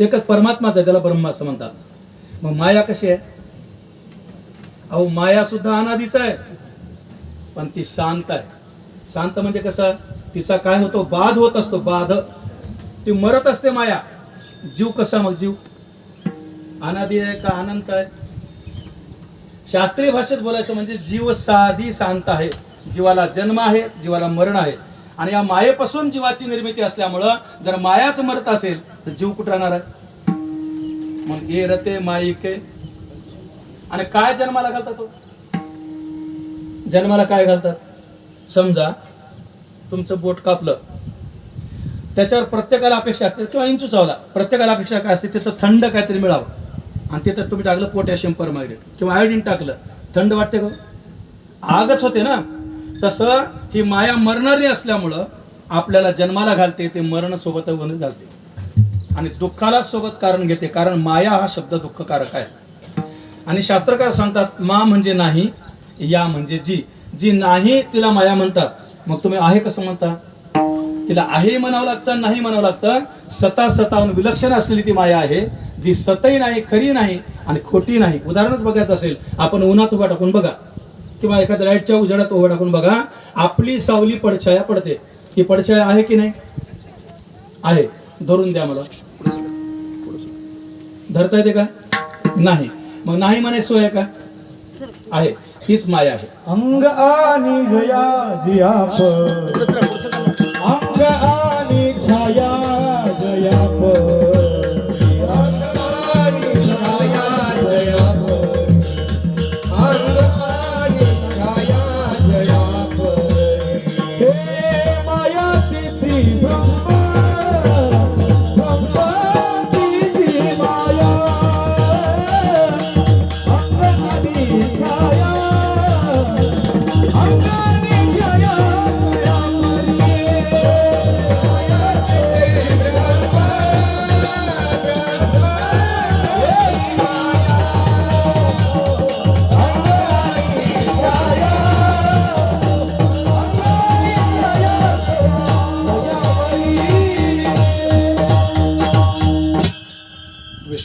एकच परमात्माच आहे त्याला ब्रह्मा असं म्हणतात. मग माया कशी आहे? अहो माया सुद्धा अनादीच आहे पण ती शांत आहे. शांत म्हणजे कसं? तिचा काय होतो? बाध होत असतो बाध. ती मरत असते माया. जीव कसा मग जीव? अनादी आहे का अनंत आहे? शास्त्रीय भाषेत बोलायचं म्हणजे जीव साधी शांत आहे. जीवाला जन्म आहे जीवाला मरण आहे. आणि या मायेपासून जीवाची निर्मिती असल्यामुळं जर मायाच मरत असेल तर जीव कुठं राहणार आहे? मग ए रते माईके आणि काय जन्माला घालतात तो? जन्माला काय घालतात? समजा तुमचं बोट कापलं. त्याच्यावर प्रत्येकाला अपेक्षा असते. किंवा इंचू चावला. प्रत्येकाला अपेक्षा काय असते? त्याचं थंड काहीतरी मिळावं. आणि तिथं तुम्ही टाकलं पोटॅशियम परमायग्रेट. किंवा आयोडीन टाकलं. थंड वाटते का? आगच होते ना. तसं ही माया मरणारी असल्यामुळं आपल्याला जन्माला घालते ते मरण सोबत घालते. आणि दुःखाला सोबत कारण घेते कारण माया हा शब्द दुःखकारक आहे. आणि शास्त्रकार सांगतात मा म्हणजे नाही या म्हणजे जी. जी नाही तिला माया म्हणतात. मग तुम्ही आहे कसं म्हणता? तिला आहे म्हणावं लागतं नाही म्हणावं लागतं. सता सतावून विलक्षण असलेली ती माया आहे. जी सतही नाही खरी नाही आणि खोटी नाही. उदाहरणच बघायचं असेल आपण उन्हात उभा टाकून बघा. किंवा एखाद्या लाईटच्या उजेडात उभा टाकून बघा. आपली सावली पडछाया पडते. ही पडछाया आहे की नाही? आहे. धरून द्या मला. धरता येते का? नाही. मग नाही म्हणे सोय का? आहे. हीच माया आहे. अंग आणि जया जियाप अंग आणि छाया जयाप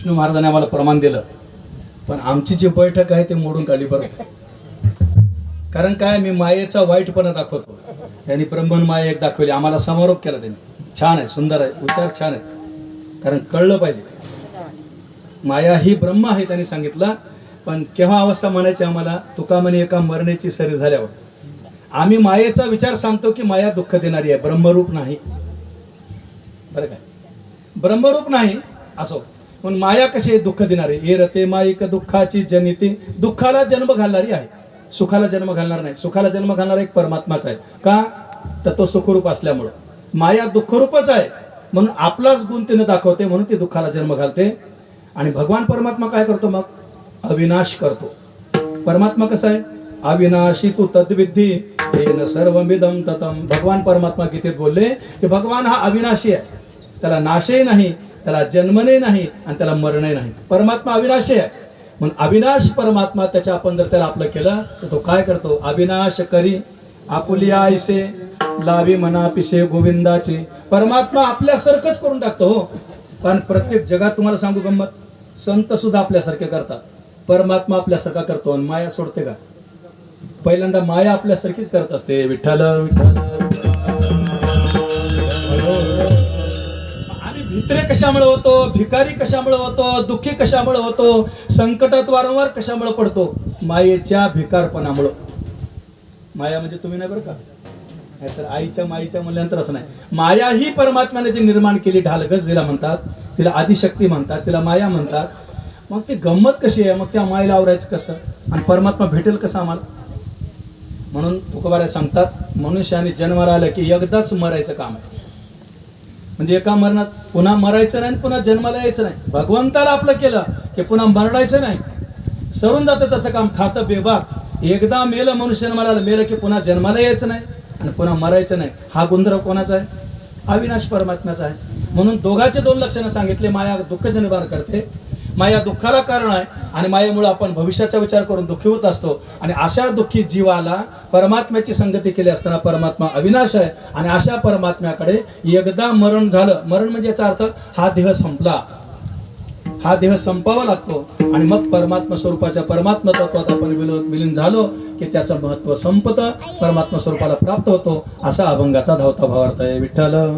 विष्णू महाराजांनी आम्हाला प्रमाण दिलं. पण आमची जी बैठक आहे ते मोडून काढली बरं. कारण काय मी मायेचा वाईटपणा दाखवतो. त्यांनी ब्रह्मन माया एक दाखवली. आम्हाला समारोप केला त्यांनी. छान आहे सुंदर आहे विचार छान आहे. कारण कळलं पाहिजे. माया ही ब्रह्म आहे त्यांनी सांगितलं. पण केव्हा अवस्था म्हणायची आम्हाला? तुका म्हणे एका मरण्याची सरी झाल्यावर. आम्ही मायेचा विचार सांगतो की माया दुःख देणारी आहे. ब्रह्मरूप नाही. बरं काय ब्रह्मरूप नाही असो. पण माया कशी आहे दुःख देणारी? हे रते माईक दुःखाची जनिती. दुःखाला जन्म घालणारी आहे. सुखाला जन्म घालणार नाही. सुखाला जन्म घालणारा एक परमात्माच आहे. का? तर तो सुखरूप असल्यामुळं. माया दुःखरूपच आहे. म्हणून आपलाच गुण तिनं दाखवते म्हणून ती दुःखाला जन्म घालते. आणि भगवान परमात्मा काय करतो मग? अविनाश करतो. परमात्मा कसा आहे? अविनाशी तू तद्विद्धी येन सर्वमिदम ततम भगवान परमात्मा गीतेत बोलले की भगवान हा अविनाशी आहे. त्याला नाशही नाही. त्याला जन्मने नाही आणि त्याला मरणही नाही. परमात्मा अविनाशी आहे. म्हणून अविनाश परमात्मा त्याच्या आपण जर त्याला आपलं केलं तर तो काय करतो? अविनाश करी आपुली आयसे लावी मना पिसे गोविंदाचे. परमात्मा आपल्यासारखंच करून टाकतो हो. पण प्रत्येक जगात तुम्हाला सांगू गंमत संत सुद्धा आपल्यासारखे करतात. परमात्मा आपल्यासारखा करतो आणि माया सोडते का? पहिल्यांदा माया आपल्यासारखीच करत असते. विठ्ठल विठ्ठल आम्ही कशामुळे होतो भिकारी कशामुळे होतो दुःखी कशामुळे होतो संकटात वारंवार कशामुळे पडतो? मायेच्या भिकारपणामुळं. माया म्हणजे तुम्ही नाही बरं का? नाहीतर आईच्या माईच्या म्हणल्यानंतर असं नाही. माया ही परमात्म्याने जी निर्माण केली ढालगज जिला म्हणतात तिला आदिशक्ती म्हणतात तिला माया म्हणतात मग ती गंमत कशी आहे? मग त्या मायेला आवरायचं कसं? आणि परमात्मा भेटेल कसं आम्हाला? म्हणून तुकबाऱ्या सांगतात मनुष्याने जन्माला आलं की एकदाच मरायचं काम आहे. म्हणजे एका मरणात पुन्हा मरायचं नाही आणि पुन्हा जन्माला यायचं नाही. भगवंताला आपलं केलं की पुन्हा मरडायचं नाही. सरून जातं त्याचं काम खातं बेबाक. एकदा मेलं मनुष्य जन्माला मेलं की पुन्हा जन्माला यायचं नाही आणि पुन्हा मरायचं नाही. हा गुंधर्व कोणाचा आहे? अविनाश परमात्म्याचा आहे. म्हणून दोघाचे दोन लक्षणं सांगितले माया दुःख निर्माण करते. माया दुःखाला कारण आहे. आणि मायेमुळे आपण भविष्याचा विचार करून दुःखी होत असतो. आणि अशा दुःखी जीवाला परमात्म्याची संगती केली असताना परमात्मा अविनाश आहे. आणि अशा परमात्म्याकडे एकदा मरण झालं. मरण म्हणजे याचा अर्थ हा देह संपला. हा देह संपावा लागतो. आणि मग परमात्मा स्वरूपाच्या परमात्मा तत्वात आपण विलीन झालो की त्याचं महत्त्व संपत. परमात्मा स्वरूपाला प्राप्त होतो. असा अभंगाचा धावता भावार्थ आहे. विठ्ठल.